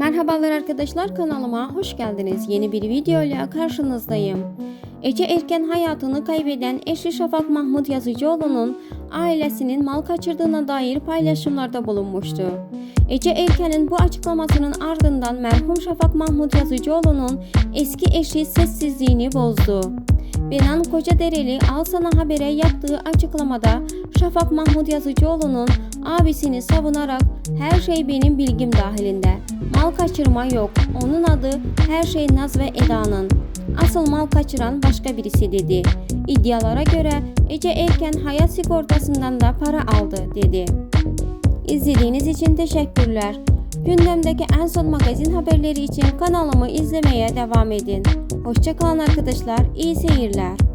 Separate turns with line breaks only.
Merhabalar arkadaşlar kanalıma hoş geldiniz. Yeni bir video ile karşınızdayım. Ece erken hayatını kaybeden eşi Şafak Mahmut Yazıcıoğlu'nun ailesinin mal kaçırdığına dair paylaşımlarda bulunmuştu. Ece Erken'in bu açıklamasının ardından merhum Şafak Mahmut Yazıcıoğlu'nun eski eşi sessizliğini bozdu. Benan Kocadereli Al Sana Haber'e yaptığı açıklamada Şafak Mahmut Yazıcıoğlu'nun abisini savunarak her şey benim bilgim dahilinde. Mal kaçırma yok. Onun adı her şey Naz ve Eda'nın. Asıl mal kaçıran başka birisi dedi. İddialara göre Ece Erken hayat sigortasından da para aldı dedi. İzlediğiniz için teşekkürler. Gündemdeki en son magazin haberleri için kanalımı izlemeye devam edin. Hoşçakalın arkadaşlar. İyi seyirler.